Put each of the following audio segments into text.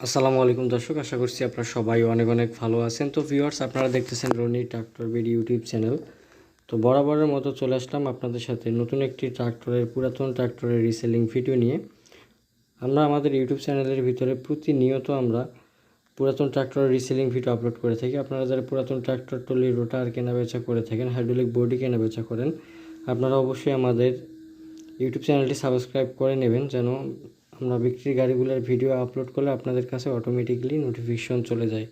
আসসালামু আলাইকুম দর্শক, আশা করছি আপনারা সবাই অনেক অনেক ভালো আছেন। তো ভিউয়ার্স আপনারা দেখতেছেন Roni tractor BD YouTube channel. তো বরাবরের মতো চলে আসলাম আপনাদের সাথে নতুন একটি ট্রাক্টরের, পুরাতন ট্রাক্টরের রিসেলিং ভিডিও নিয়ে। আমরা আমাদের ইউটিউব চ্যানেলের ভিতরে প্রতিনিয়ত আমরা পুরাতন ট্রাক্টরের রিসেলিং ভিডিও আপলোড করে থাকি। আপনারা যারা পুরাতন ট্রাক্টর টলি রোটার কেনা বেচা করে থাকেন হাইড্রোলিক বডি কেনা বেচা করেন, আপনারা অবশ্যই আমাদের ইউটিউব চ্যানেলটি সাবস্ক্রাইব করে নেবেন যেন আমরা বিক্রির গাড়িগুলোর ভিডিও আপলোড করলে আপনাদের কাছে অটোমেটিকলি নোটিফিকেশন চলে যায়।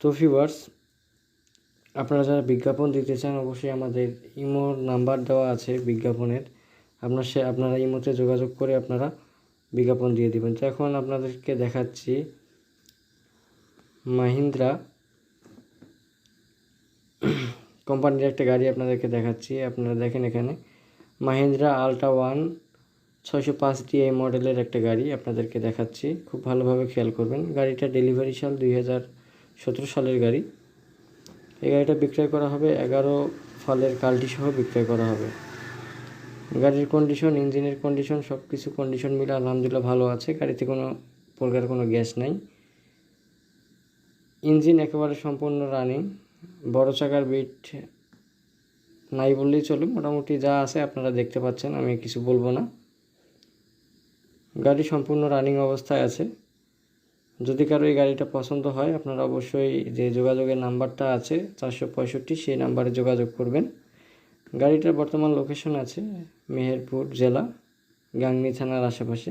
তো ভিউয়ার্স আপনারা যারা বিজ্ঞাপন দিতে চান, অবশ্যই আমাদের ইমোর নাম্বার দেওয়া আছে বিজ্ঞাপনের। আপনার সে, আপনারা ইমোতে যোগাযোগ করে আপনারা বিজ্ঞাপন দিয়ে দিবেন। তো এখন আপনাদেরকে দেখাচ্ছি মাহিন্দ্রা কোম্পানির একটা গাড়ি আপনাদেরকে দেখাচ্ছি। আপনারা দেখেন এখানে মাহিন্দ্রা আলট্রা ওয়ান ছয়শো পাঁচ ডিআই মডেলের একটা গাড়ি আপনাদেরকে দেখাচ্ছি। খুব ভালোভাবে খেয়াল করবেন। গাড়িটা ডেলিভারি সাল দুই হাজার সতেরো সালের গাড়ি। এই গাড়িটা বিক্রয় করা হবে এগারো ফলের কালটি সহ বিক্রয় করা হবে। গাড়ির কন্ডিশন ইঞ্জিনের কন্ডিশন সব কিছু কন্ডিশন মিলে আলহামদুলিল্লাহ ভালো আছে। গাড়িতে কোনো প্রকার কোনো গ্যাস নাই। ইঞ্জিন একেবারে সম্পূর্ণ রানিং বড় চাকার বিট নাই বললেই চলে। মোটামুটি যা আছে আপনারা দেখতে পাচ্ছেন, আমি কিছু বলব না। গাড়ি সম্পূর্ণ রানিং অবস্থায় আছে। যদি কারও এই গাড়িটা পছন্দ হয়, আপনারা অবশ্যই যে যোগাযোগের নাম্বারটা আছে, চারশো পঁয়ষট্টি, সেই নাম্বারে যোগাযোগ করবেন। গাড়িটার বর্তমান লোকেশন আছে মেহেরপুর জেলা, গাংনি থানার আশেপাশে।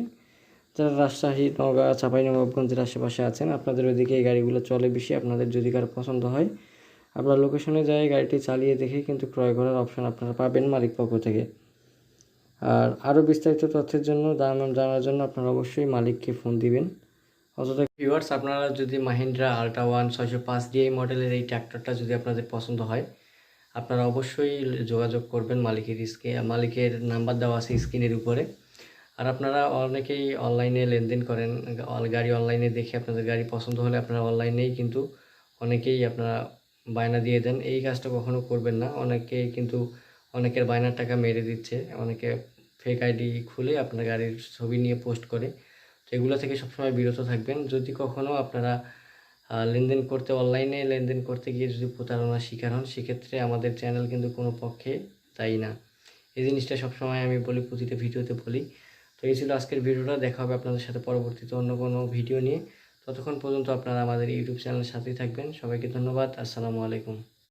যারা রাজশাহী, নওগাঁ, চাঁপাইনবাবগঞ্জের আশেপাশে আছেন, আপনাদের ওইদিকে এই গাড়িগুলো চলে বেশি। আপনাদের যদি কারও পছন্দ হয়, আপনার লোকেশনে যায় গাড়িটি চালিয়ে দেখে কিন্তু ক্রয় করার অপশন আপনারা পাবেন মালিক পক্ষ থেকে। আর আরও বিস্তারিত তথ্যের জন্য দাম জানার জন্য আপনারা অবশ্যই মালিককে ফোন দিবেন। অযথা ভিউয়ার্স আপনারা যদি মাহিন্দ্রা আলট্রা ওয়ান ছয়শো পাঁচ ডিআই মডেলের এই ট্র্যাক্টরটা যদি আপনাদের পছন্দ হয়, আপনারা অবশ্যই যোগাযোগ করবেন মালিকের স্কে মালিকের নাম্বার দেওয়া আছে স্ক্রিনের উপরে। আর আপনারা অনেকেই অনলাইনে লেনদেন করেন গাড়ি অনলাইনে দেখে আপনাদের গাড়ি পছন্দ হলে আপনারা অনলাইনেই কিন্তু অনেকেই আপনারা বায়না দিয়ে দেন। এই কাজটা কখনো করবেন না। অনেকেই কিন্তু অনেকের বায়নার টাকা মেরে দিচ্ছে, অনেকে ফেক আইডি খুলে আপনার গাড়ির ছবি নিয়ে পোস্ট করে। তো এগুলো থেকে সবসময় বিরত থাকবেন। যদি কখনও আপনারা লেনদেন করতে অনলাইনে লেনদেন করতে গিয়ে যদি প্রতারণার শিকার হন, সেক্ষেত্রে আমাদের চ্যানেল কিন্তু কোনো পক্ষে তাই না। এই জিনিসটা সবসময় আমি বলি, প্রতিটা ভিডিওতে বলি। তো এই ছিল আজকের ভিডিওটা। দেখা হবে আপনাদের সাথে পরবর্তীতে অন্য কোনো ভিডিও নিয়ে। ততক্ষণ পর্যন্ত আপনারা আমাদের ইউটিউব চ্যানেলের সাথেই থাকবেন। সবাইকে ধন্যবাদ। আসসালামু আলাইকুম।